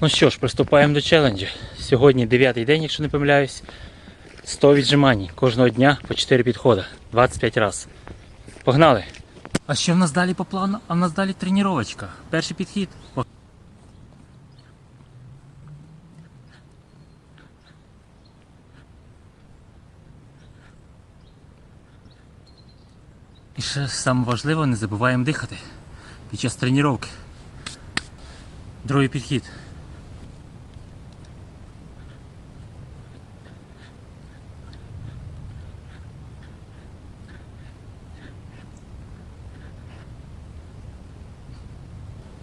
Ну що ж, приступаємо до челенджу. Сьогодні дев'ятий день, якщо не помиляюсь. 100 віджимань кожного дня по 4 підходи. 25 разів. Погнали! А що в нас далі по плану? А в нас далі тренувачка. Перший підхід. І ще саме важливе, не забуваємо дихати під час тренування. Другий підхід.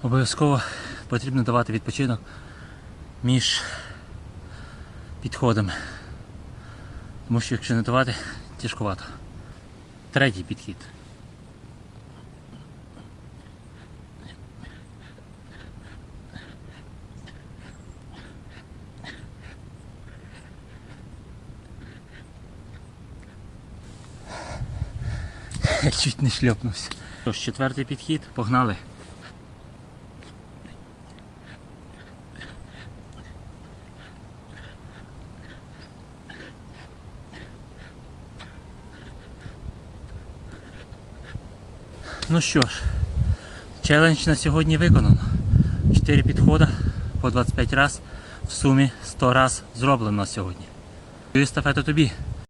Обов'язково потрібно давати відпочинок між підходами. Тому що якщо не давати, тяжкувато. Третій підхід. Я чуть не шльопнувся. Тож, четвертий підхід, погнали. Ну що ж, челендж на сьогодні виконано. 4 підходи по 25 раз, в сумі 100 раз зроблено на сьогодні. Естафету тобі.